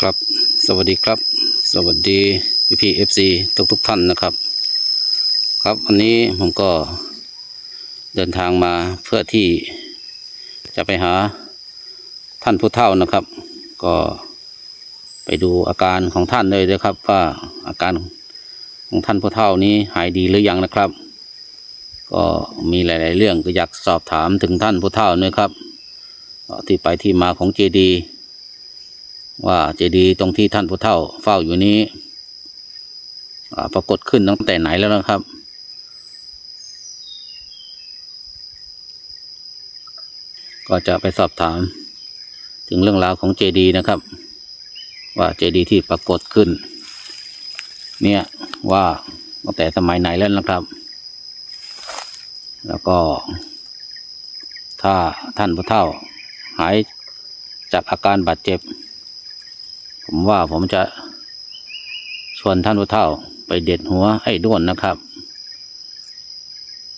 ครับ สวัสดีครับ สวัสดีพี่พีเอฟซีทุกทุกท่านนะครับ ครับวันนี้ผมก็เดินทางมาเพื่อที่จะไปหาท่านผู้เฒ่านะครับ ก็ไปดูอาการของท่านเลยนะครับ ว่าอาการของท่านผู้เฒ่านี้หายดีหรือยังนะครับ ก็มีหลาย ๆ เรื่องก็อยากสอบถามถึงท่านผู้เฒ่านะครับที่ไปที่มาของเจดี ว่าเจดีย์ตรงที่ท่านผู้เฒ่าเฝ้าอยู่นี้ปรากฏขึ้นตั้งแต่ไหนแล้วนะครับ ก็จะไปสอบถาม ถึงเรื่องราวของเจดีย์นะครับ ว่าเจดีย์ที่ปรากฏขึ้น เนี่ยว่าตั้งแต่สมัยไหนแล้วนะครับ แล้วก็ ถ้าท่านผู้เฒ่าหายจากอาการบาดเจ็บ ผมว่าผมจะชวนท่านผู้เฒ่าไปเด็ดหัวให้ด้วนนะครับ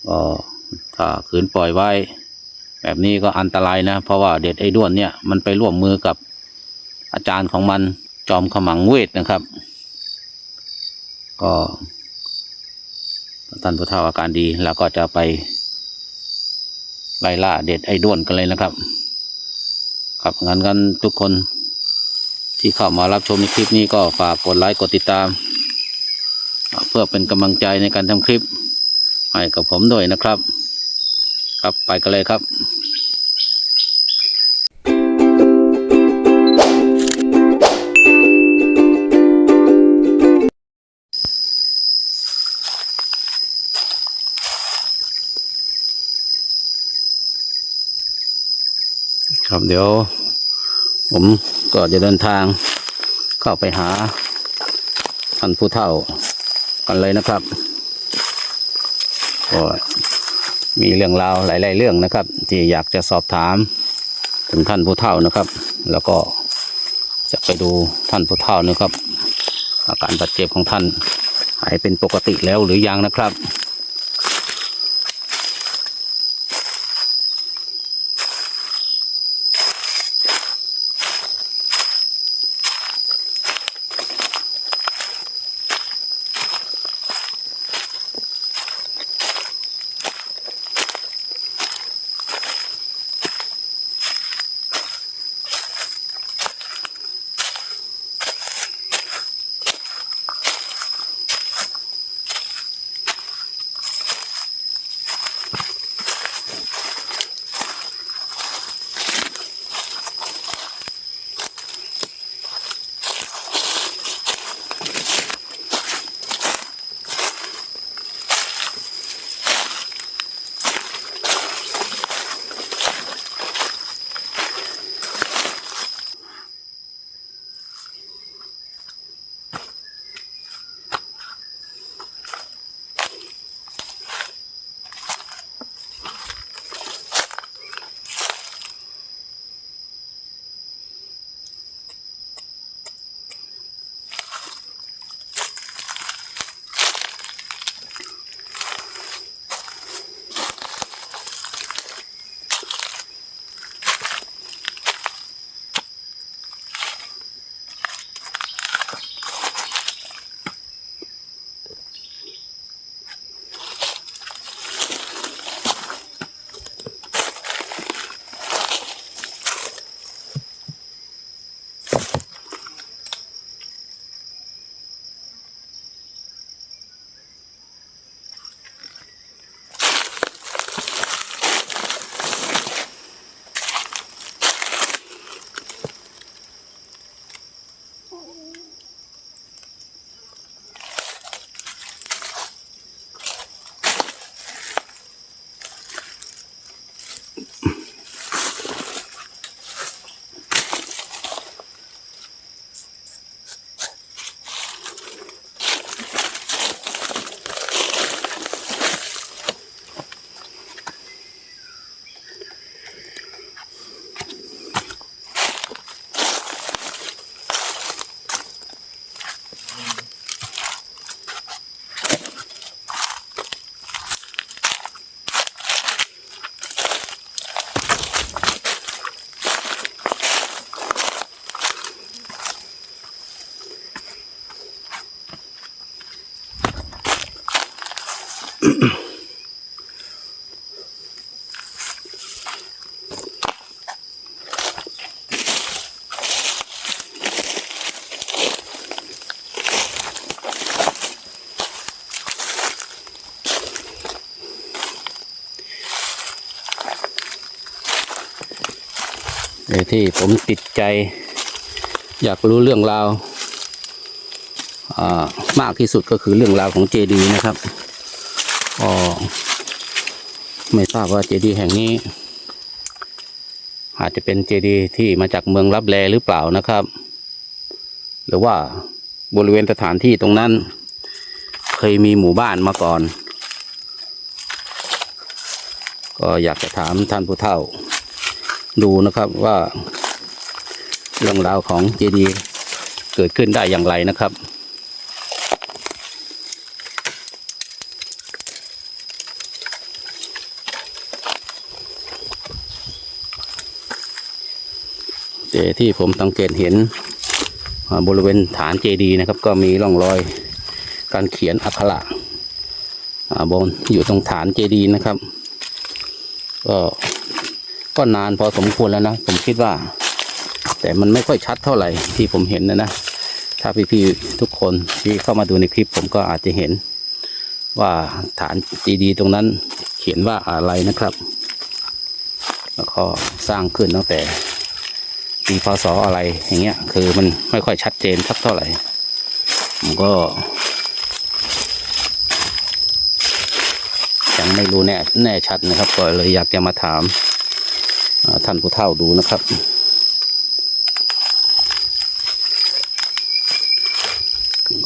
ก็ถ้าขืนปล่อยไว้ แบบนี้ก็อันตรายนะ เพราะว่าเด็ดไอ้ด้วนเนี่ยมันไปร่วมมือกับอาจารย์ของมันจอมขมังเวทนะครับ ก็ท่านผู้เฒ่าอาการดีเราก็จะไปไล่ล่าเด็ดไอ้ด้วนกันเลยนะครับ ครับงั้นกันทุกคน ที่เข้ามารับชมในคลิปนี้ก็ฝากกดไลค์กดติดตาม เพื่อเป็นกำลังใจในการทำคลิป ให้กับผมด้วยนะครับ ครับไปกันเลยครับครับเดี๋ยว ผมก็จะเดินทางเข้าไปหาท่านผู้เฒ่ากันเลยนะครับก็มีเรื่องราวหลาย ๆ เรื่องนะครับ ที่อยากจะสอบถามถึงท่านผู้เฒ่านะครับ แล้วก็จะไปดูท่านผู้เฒ่านะครับ อาการบาดเจ็บของท่านหายเป็นปกติแล้วหรือยังนะครับ แต่ที่ผมติดใจ อยากรู้เรื่องราวามากที่สุดก็คือเรื่องราวของเจดีนะครับก็ไม่ทราบว่าเจดีแห่งนี้ อาจจะเป็นเจดีที่มาจากเมืองรับแลหรือเปล่านะครับ หรือว่าบริเวณสถานที่ตรงนั้น เคยมีหมู่บ้านมาก่อน ก็อยากจะถามท่านผู้เฒ่า ดูนะครับว่า เรื่องราวของเจดีย์เกิดขึ้นได้อย่างไรนะครับแต่ที่ผมสังเกตเห็นบริเวณฐานเจดีย์นะครับ ก็มีร่องรอยการเขียนอักขระบนอยู่ตรงฐานเจดีย์นะครับ ก็ ก็นานพอสมควรแล้วนะ ผมคิดว่า แต่มันไม่ค่อยชัดเท่าไหร่ที่ผมเห็นนะนะถ้าพี่ๆทุกคนที่เข้ามาดูในคลิปผมก็อาจจะเห็น ว่าฐานจีดีตรงนั้นเขียนว่าอะไรนะครับ แล้วก็สร้างขึ้นตั้งแต่ปีพศอะไรอย่างเงี้ย คือมันไม่ค่อยชัดเจนสักเท่าไหร่ผมก็ยังไม่รู้แน่แน่ชัดนะครับก็เลยอยากจะมาถาม ท่านผู้เฒ่าดูนะครับ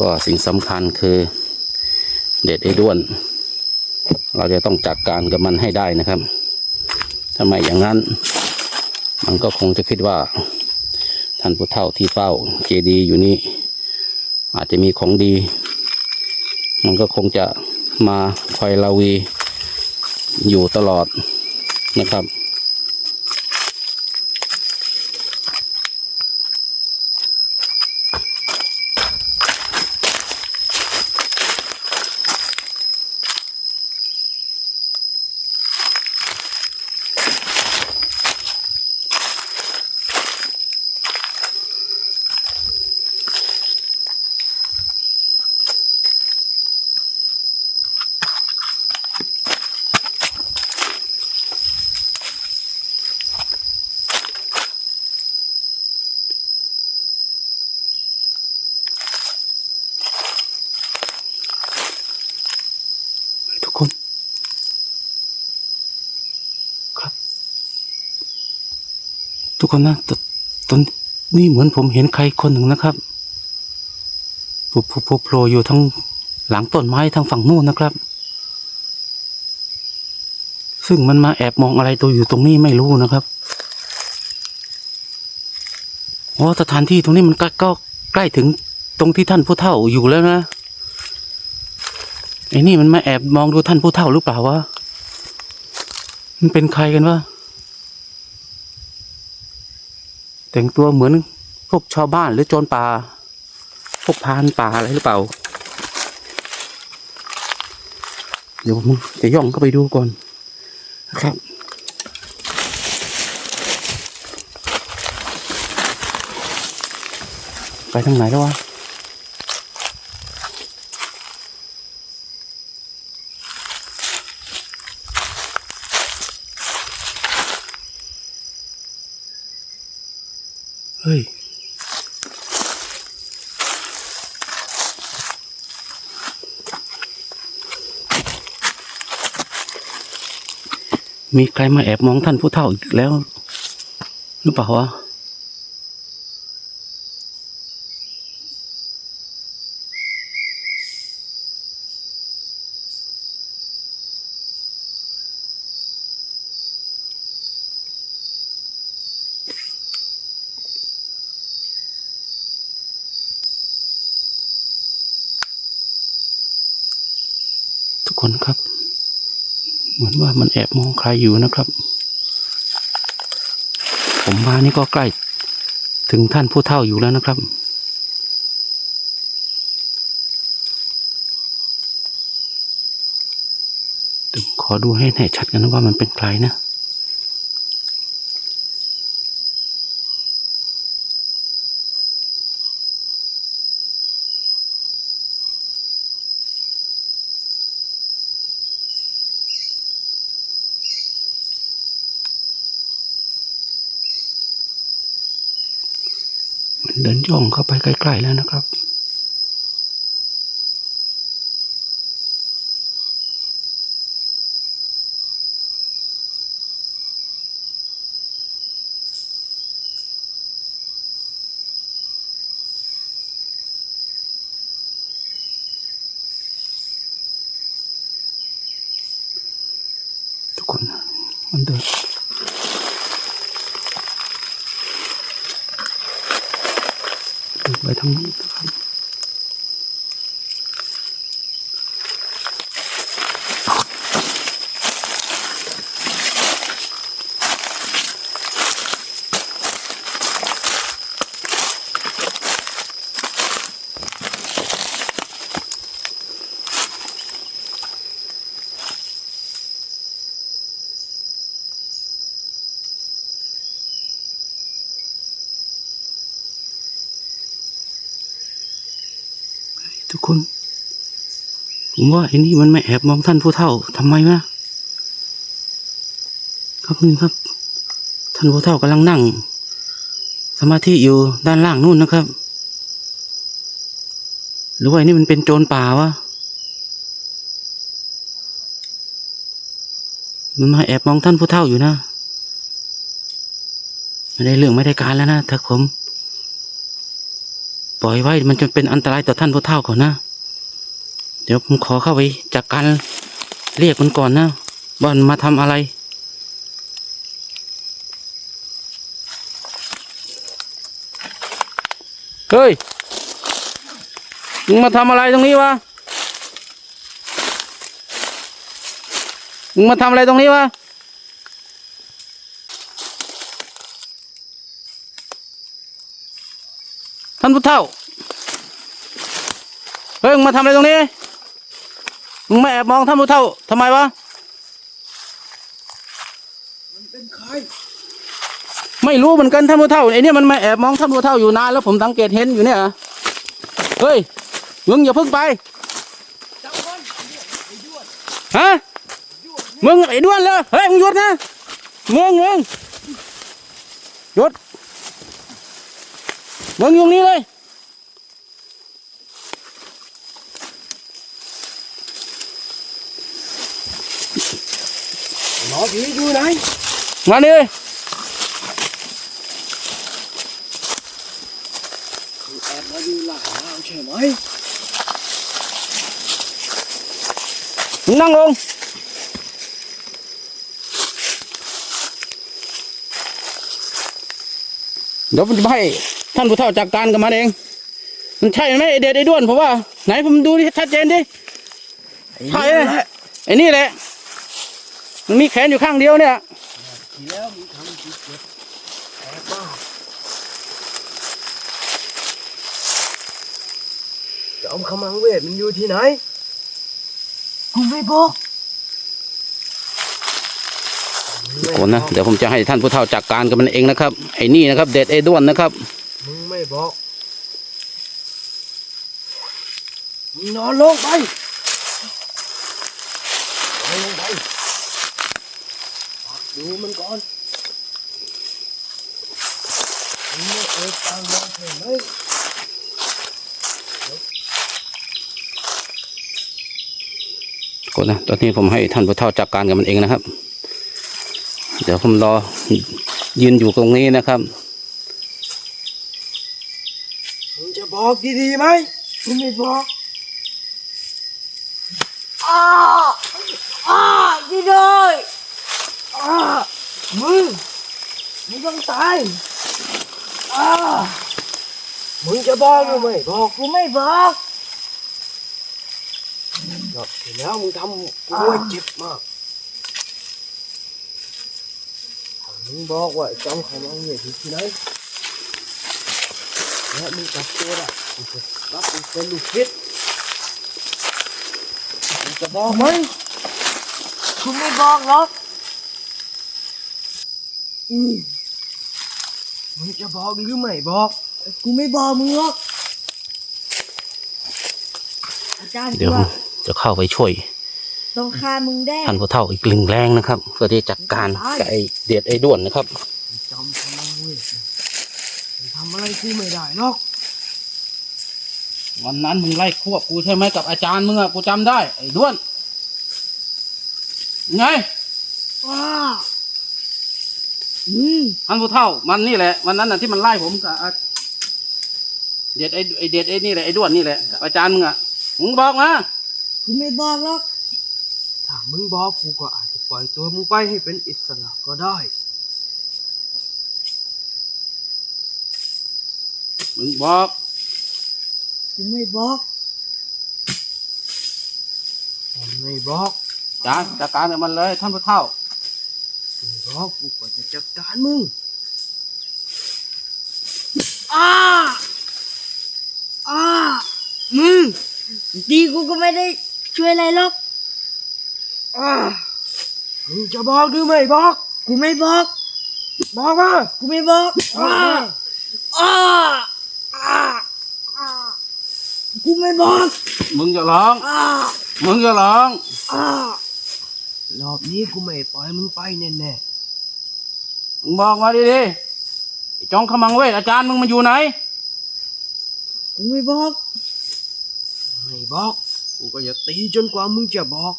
ก็สิ่งสำคัญคือเด็ดไอ้ด้วน เราจะต้องจัดการกับมันให้ได้นะครับถ้าไม่อย่างนั้น มันก็คงจะคิดว่า ท่านผู้เฒ่าที่เฝ้าเจดีอยู่นี้ อาจจะมีของดี มันก็คงจะมาคอยลาวีอยู่ตลอดนะครับ คนนะตตอนนี่เหมือนผมเห็นใครคนหนึ่งนะครับโผล่โผล่โผล่อยู่ทั้งหลังต้นไม้ทางฝั่งนู้นนะครับ ซึ่งมันมาแอบมองอะไรตัวอยู่ตรงนี้ไม่รู้นะครับอ๋อสถานที่ตรงนี้มันก็ก็ใกล้ถึงตรงที่ท่านผู้เฒ่าอยู่แล้วนะไอ้นี่มันมาแอบมองดูท่านผู้เฒ่าหรือเปล่าวะมันเป็นใครกันวะ แต่งตัวเหมือนพวกชาวบ้านหรือโจรป่า พวกพานป่าอะไรหรือเปล่า เดี๋ยวผมจะย่องเข้าไปดูก่อนนะครับไปทางไหนแล้ววะ เฮ้ยมีใครมาแอบมองท่านผู้เฒ่าอีกแล้ว หรือเปล่าวะ เหมือนว่ามันแอบมองใครอยู่นะครับ ผมมานี่ก็ใกล้ ถึงท่านผู้เฒ่าอยู่แล้วนะครับ ขอดูให้แน่ชัดกันนะว่ามันเป็นใครนะ เดินย่องเข้าไปใกล้ๆแล้วนะครับ ทุกคนมันเดินเดินไปทางนี้นะครับ ทุกคน ผมว่าไอ้นี่มันไม่แอบมองท่านผู้เฒ่าทำไมวะครับนี่ครับ ท่านผู้เฒ่ากำลังนั่ง สมาธิอยู่ด้านล่างนู่นนะครับ หรือว่าไอ้นี่มันเป็นโจรป่าวะมันมาแอบมองท่านผู้เฒ่าอยู่นะ ไม่ได้เรื่องไม่ได้การแล้วนะถ้าผม ปล่อยไว้มันจะเป็นอันตรายต่อท่านผู้เฒ่าก่อนนะ เดี๋ยวผมขอเข้าไปจากการเรียกมันก่อนนะว่ามันมาทำอะไร เฮ้ย มึงมาทำอะไรตรงนี้วะ มึงมาทำอะไรตรงนี้วะ ท่านผู้เฒ่า เฮ้ย มึงมาทำอะไรตรงนี้ มึงมาแอบมองท่านผู้เฒ่าทำไมวะ มันเป็นใคร ไม่รู้เหมือนกันท่านผู้เฒ่าไอ้เนี่ยมันมาแอบมองท่านผู้เฒ่าอยู่นานแล้วผมสังเกตเห็นอยู่เนี่ยเหรอเฮ้ย มึงอย่าเพิ่งไปจับมันไอ้ยวดฮะ มึงไอ้ด้วนเลย เฮ้ย มึงหยุดนะมึงมึงหยุด มึงอยู่ตรงนี้เลยหมอผีอยู่ไหนมานี่เลยคือแอบมาดูหลังเราใช่ไหมมึงนั่งลง เดี๋ยวผมจะให้ ท่านผู้เฒ่าจัดการกับมันเอง มันใช่ไหมไอเด็ดไอ้ด้วนผมว่า ไหนผมดูดิชัดเจนดิใช่เลยแหละไอ้นี่แหละ มันมีแขนอยู่ข้างเดียวเนี่ยทีแล้วมึงทำจีเจ็บแอบบ้าจอมขมังเวทมันอยู่ที่ไหนกูไม่บอกคนนะเดี๋ยวผมจะให้ท่านผู้เฒ่าจัดการกับมันเองนะครับไอ้นี่นะครับ เด็ดไอ้ด้วนนะครับ มึงไม่บอก มึงนอนลงไปนอนลงไปดูมันก่อน มึงไม่เอ่ยปากมาใช่ไหมคนนะ ตอนนี้ผมให้ท่านผู้เฒ่าจัดการกับมันเองนะครับ เดี๋ยวผมรอยืนอยู่ตรงนี้นะครับ มึงจะ บอกดีๆไหมมึงไม่บอกอ้าอ้าดีเลยอ้ามึงมึงต้องตายอ้ามึงจะบอกหรือไม่บอกกูไม่บอกรอบที่แล้วมึงทำกูไว้เจ็บมากถ้ามึงบอกว่าไอ้จอมของมึงเนี่ยอยู่ที่ไหน และมึงจับตัวได้กูจะรับมึงเป็นลูกศิษย์มึงจะบอกไหมกูไม่บอกหรอกอืมมึงจะบอกหรือไม่บอก กูไม่บอกมึงหรอกอาจารย์เดี๋ยวว่าจะเข้าไปช่วยต้องฆ่ามึงแน่ท่านผู้เฒ่าอีกลึงแรงนะครับ เพื่อที่จะจัดการกับไอ้เด็ดไอ้ด้วนนะครับ จอมขมังเวทเนี่ย ทำอะไรกูไม่ได้หรอก วันนั้นมึงไล่ควบกูใช่ไหมกับอาจารย์มึงอะกูจำได้ ไอ้ด้วน ไงว้า อืม ท่านผู้เฒ่า มันนี่แหละ วันนั้นน่ะที่มันไล่ผมกับอาเด็ดไอ้ไอ้เด็ดไอ้นี่แหละไอ้ด้วนนี่แหละกับอาจารย์มึงอะมึงบอกมา กูไม่บอกหรอก ถ้ามึงบอกกูก็อาจจะปล่อยตัวมึงไปให้เป็นอิสระก็ได้ มึงบอกกูไม่บอกผมไม่บอกจารย์จัดการกับมันเลยท่านผู้เฒ่าไม่บอกกูก็จะจัดการมึงอ้าอ้ามึงดีกูก็ไม่ได้ช่วยอะไรหรอกอ่ามึงจะบอกหรือไม่บอก กูไม่บอก บอกมากูไม่บอกบอกอ้ามาอ้าอ้าอ้า กูไม่บอกมึงจะร้อง อ้ามึงจะร้อง อ้ารอบนี้กูไม่ปล่อยมึงไปแน่มึงบอกมาดีๆไอ้จองขมังเวทอาจารย์มึงมันอยู่ไหนกูไม่บอกๆไม่บอก กูก็จะตีจนกว่ามึงจะบอก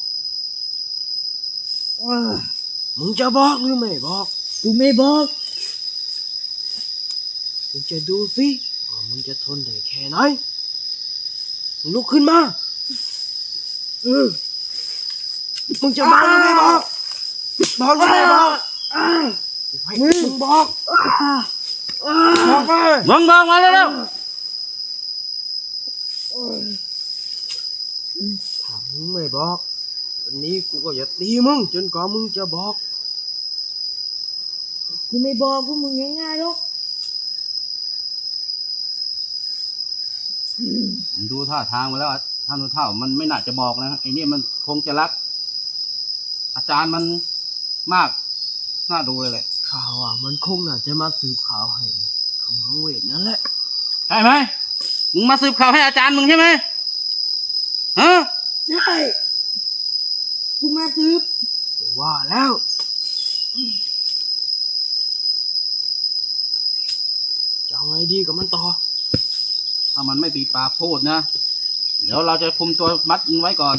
อ้ามึงจะบอกหรือไม่บอก กูไม่บอกกูจะดูสิว่ามึงจะทนได้แค่ไหนมึง ลุกขึ้นมาเออมึงจะบอกหรือไม่บอกบอกหรือไม่บอกอ้ากูให้มึงบอกอ้าอ้าบอกมามึงบอกมาแล้วถ้ามึงไม่บอกวันนี้กูก็จะตีมึงจนกว่ามึงจะบอก กูไม่บอกพวกมึงง่ายๆหรอก ผมดูท่าทางมาแล้วอะท่านผู้เฒ่า มันไม่น่าจะบอกนะไอ้นี่มันคงจะรัก อาจารย์มันมาก น่าดูเลยแหละข่าวอะ มันคงน่าจะมาสืบข่าวให้ขมังเวทนั่นแหละใช่ไหมมึงมาสืบข่าวให้อาจารย์มึงใช่ไหมฮะใช่กูมาซื้อกูว่าแล้วจะเอาไงดีกับมันต่อ ถ้ามันไม่ปีปากพูดนะ เดี๋ยวเราจะคุมตัวมัดมันไว้ก่อน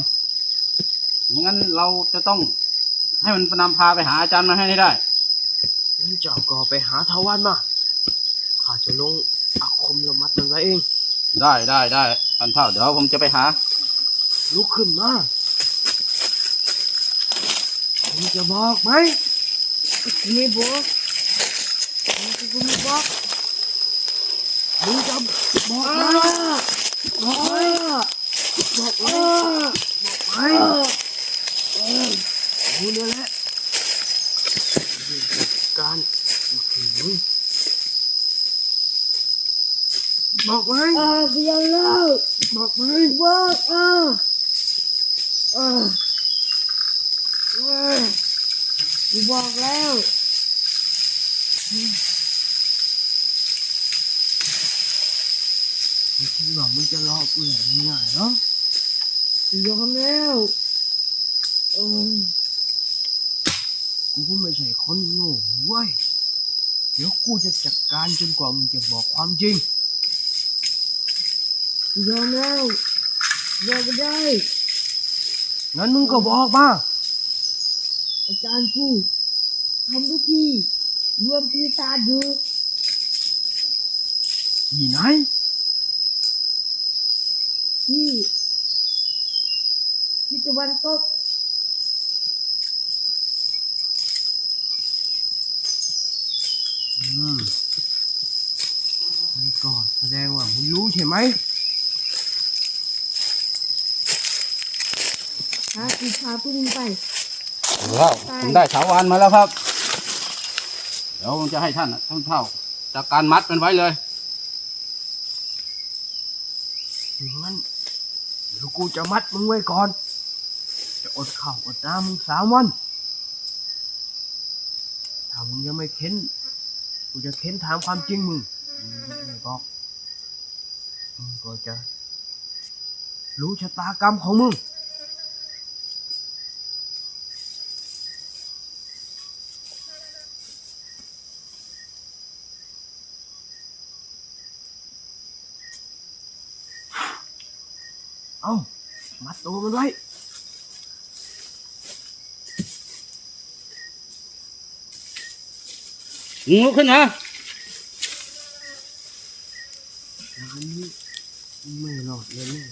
ไม่งั้นเราจะต้องให้มันนำพาไปหาอาจารย์มาให้ได้งั้นเจ้าก็ไปหาทาวันมา ข้าจะลงอาคมระมัดมันไว้เอง ได้ได้ได้ท่านเฒ่าเดี๋ยวผมจะไปหา ลุกขึ้นมามึงจะบอกไหมกูไม่บอกกูไม่บอก มึงจะบอกอ้าไหมอ้าบอกไหมอ้าไหมอ้ากูเนี่ยแหละนี่คือการคือมึงบอกไหมอ้ากูยังเล่าบอกไหมบอกอ้าอ้าอ้ากูบอกแล้ว มึงคิดว่ามึง จะหลอกกูอย่างง่ายๆเนาะกูยอมแล้วเออกูก็ไม่ใช่คนโง่เว้ย เดี๋ยวกูจะจัดการจนกว่ามึงจะบอกความจริงกูยอมแล้วบอกไม่ได้ งั้นมึงก็บอกมา อาจารย์กูทำพิธีรวมปีศาจอยู่ที่ไหน ที่ที่ตะวันตกอืมมันก็แสดงว่ามึงรู้ใช่ไหมหากูพาพวกมึงไปแล้วผมได้ถาวรมาแล้วครับ เดี๋ยวผมจะให้ท่านน่ะท่านเฒ่าจากการมัดมันไว้เลยงั้นเดี๋ยว กูจะมัดมึงไว้ก่อน จะอดข้าวอดน้ำมึงสามวัน ถ้ามึงยังไม่เค้น กูจะเค้นถามความจริงมึงไม่บอก มึงก็จะ รู้ชะตากรรมของมึง เอา มัดตัวมันไว้มึงลุกขึ้นมาแล้วอันนี้ไม่รอดเลยแน่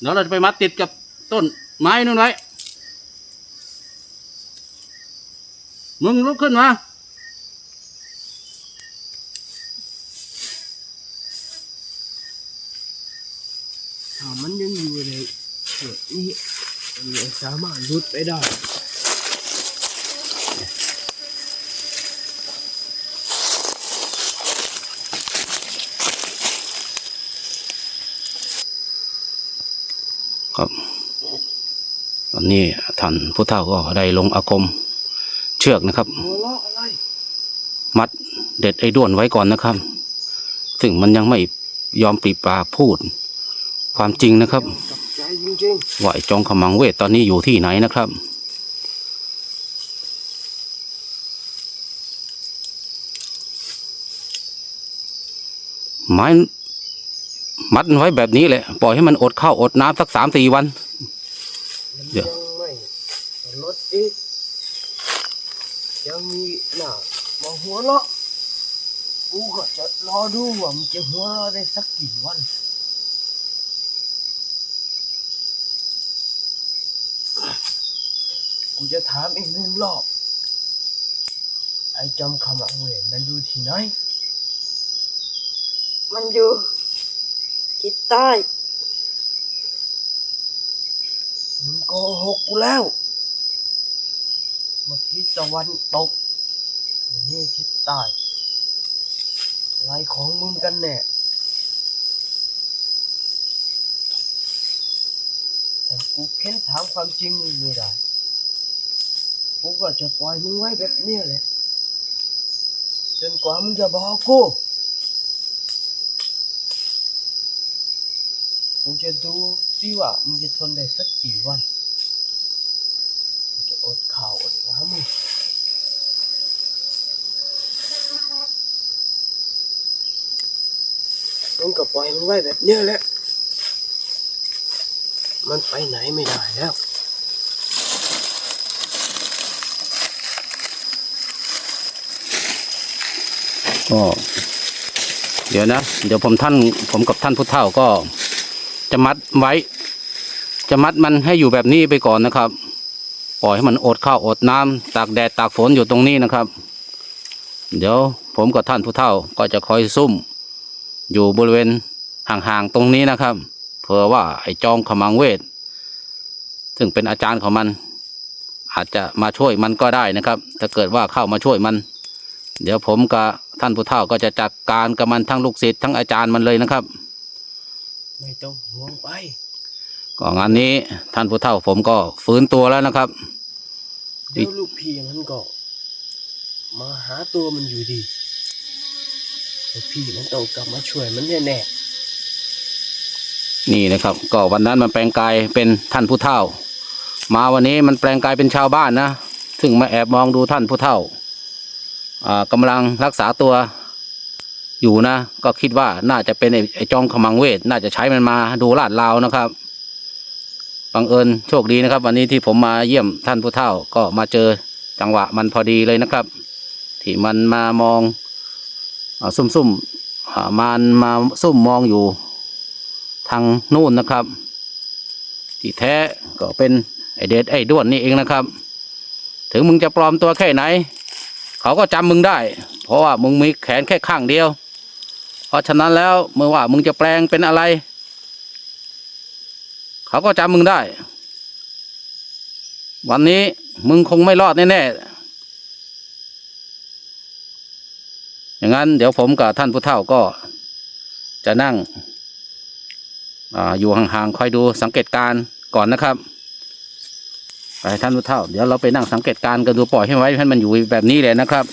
เดี๋ยวเราจะไปมัดติดกับต้นไม้นู่นไว้ มึงลุกขึ้นมาถ้ามันยังอยู่ในเสือกนี้มันไม่ สามารถหลุดไปได้ครับ ตอนนี้ท่านผู้เฒ่าก็ได้ลงอาคมเชือกนะครับ มัดเด็ดไอ้ด้วนไว้ก่อนนะครับ ซึ่งมันยังไม่ยอมปรีปากพูดความจริงนะครับ จจริงว่าไอ้จองขมังเวทตอนนี้อยู่ที่ไหนนะครับ ไม้มัดมันไว้แบบนี้แหละ ปล่อยให้มันอดข้าวอดน้ำสักสามสี่วันๆมันเดี๋ยวยังไม่ลดอีกยังมีหน้ามาหัวเราะกูก็จะรอดูว่ามันจะหัวเราะได้สักกี่วัน กูจะถามอีกหนึ่งรอบ ไอ้จำคำอังเวทมันอยู่ที่ไหน มันอยู่ทิศใต้มึงโกหกกูแล้ว เมื่อกี้ตะวันตกนี่ทิศใต้อะไรของมึงกันแน่แต่กูเค้นถามความจริงมึงไม่ได้ กูก็จะปล่อยมึงไว้แบบเนี้ยแหละ จนกว่ามึงจะบอกกู กูจะดูสิว่ามึงจะทนได้สักกี่วัน จะอดข้าวอดน้ำมึงมึงก็ปล่อยมันไว้แบบเนี้ยแหละ มันไปไหนไม่ได้แล้ว ก็เดี๋ยวนะ เดี๋ยวผมท่านผมกับท่านผู้เฒ่าก็จะมัดไว้ จะมัดมันให้อยู่แบบนี้ไปก่อนนะครับ ปล่อยให้มันอดข้าวอดน้ำตากแดดตากฝนอยู่ตรงนี้นะครับ เดี๋ยวผมกับท่านผู้เฒ่าก็จะคอยซุ่ม อยู่บริเวณห่างๆตรงนี้นะครับเผื่อว่าไอ้จอมขมังเวท ซึ่งเป็นอาจารย์ของมัน อาจจะมาช่วยมันก็ได้นะครับ ถ้าเกิดว่าเข้ามาช่วยมัน เดี๋ยวผมกับ ท่านผู้เฒ่าก็จะจัดการกับมันทั้งลูกศิษย์ทั้งอาจารย์มันเลยนะครับ ไม่ต้องห่วงไปก็งานนี้ท่านผู้เฒ่าผมก็ฟื้นตัวแล้วนะครับเดี๋ยวลูกพี่มันก็ มาหาตัวมันอยู่ดีลูกพี่มันต้องกลับมาช่วยมันแน่นี่นะครับ ก็วันนั้นมันแปลงกายเป็นท่านผู้เฒ่า มาวันนี้มันแปลงกายเป็นชาวบ้านนะซึ่งมาแอบมองดูท่านผู้เฒ่าอ่า กำลังรักษาตัวอยู่นะ ก็คิดว่าน่าจะเป็นไอ้ไอ้จอมขมังเวท น่าจะใช้มันมาดูลาดราวนะครับบังเอิญโชคดีนะครับ วันนี้ที่ผมมาเยี่ยมท่านผู้เฒ่าก็มาเจอจังหวะมันพอดีเลยนะครับ ที่มันมามองอซุ่มซุ่มๆมันมาซุ่มมองอยู่ทางนู่นนะครับ ที่แท้ก็เป็นไอเดดไอด้วนนี่เองนะครับ ถึงมึงจะปลอมตัวแค่ไหน เขาก็จำมึงได้ เพราะว่ามึงมีแขนแค่ข้างเดียว เพราะฉะนั้นแล้วเมื่อว่ามึงจะแปลงเป็นอะไร เขาก็จำมึงได้ วันนี้มึงคงไม่รอดแน่ๆอย่างนั้น เดี๋ยวผมกับท่านผู้เฒ่าก็จะนั่งออยู่ห่างๆคอยดูสังเกตการณ์ก่อนนะครับ ไปท่านผู้เฒ่า เดี๋ยวเราไปนั่งสังเกตการณ์กันดูปล่อยให้ไว้ให้มันอยู่แบบนี้เลยนะครับ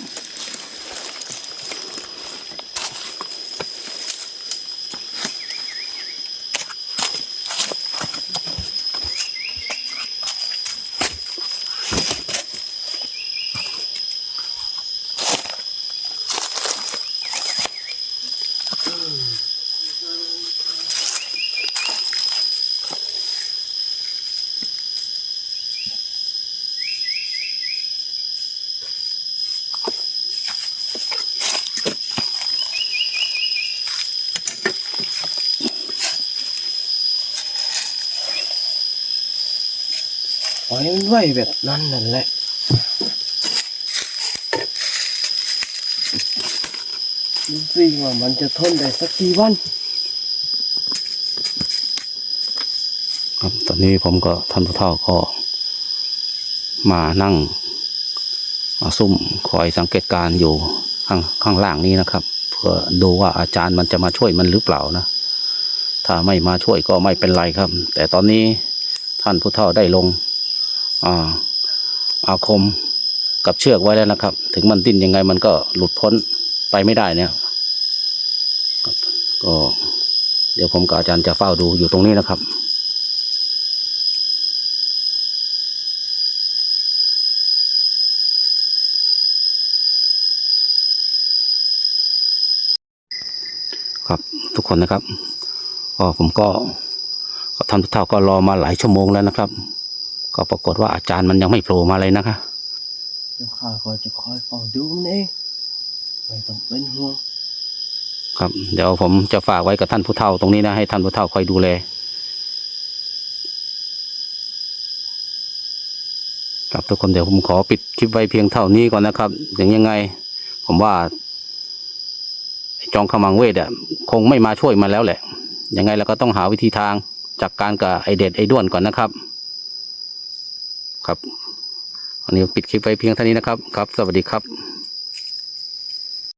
ให้มันไหวแบบนั้นนั่นแหละดูสิว่ามันจะทนได้สักกี่วัน ครับตอนนี้ผมก็ท่านผู้เฒ่าก็ มานั่งอ่าซุ่มคอยสังเกตการอยู่ข้างข้างล่างนี้นะครับ เพื่อดูว่าอาจารย์มันจะมาช่วยมันหรือเปล่านะ ถ้าไม่มาช่วยก็ไม่เป็นไรครับ แต่ตอนนี้ท่านผู้เฒ่าได้ลง อ่าอาคมกับเชือกไว้แล้วนะครับ ถึงมันดิ้นยังไงมันก็หลุดพ้นไปไม่ได้เนี่ยก็เดี๋ยวผมกับอาจารย์จะเฝ้าดูอยู่ตรงนี้นะครับ ครับทุกคนนะครับก็ผมก็ท่านเฒ่าก็รอมาหลายชั่วโมงแล้วนะครับ ก็ปรากฏว่าอาจารย์มันยังไม่โผล่มาเลยนะคะเดี๋ยวข้าก็จะคอยเฝ้าดูมันเองไม่ต้องเป็นห่วงครับ เดี๋ยวผมจะฝากไว้กับท่านผู้เฒ่าตรงนี้นะให้ท่านผู้เฒ่าคอยดูแลครับทุกคนเดี๋ยวผมขอปิดคลิปไว้เพียงเท่านี้ก่อนนะครับ อย่างยังไง ผมว่าไอ้จองขมังเวทอะคงไม่มาช่วยมาแล้วแหละ ยังไงเราก็ต้องหาวิธีทางจัดกการกับไอเด็ดไอด้วนก่อนนะครับ ครับวันนี้ปิดคลิปไว้เพียงเท่านี้นะครับ ครับ สวัสดีครับ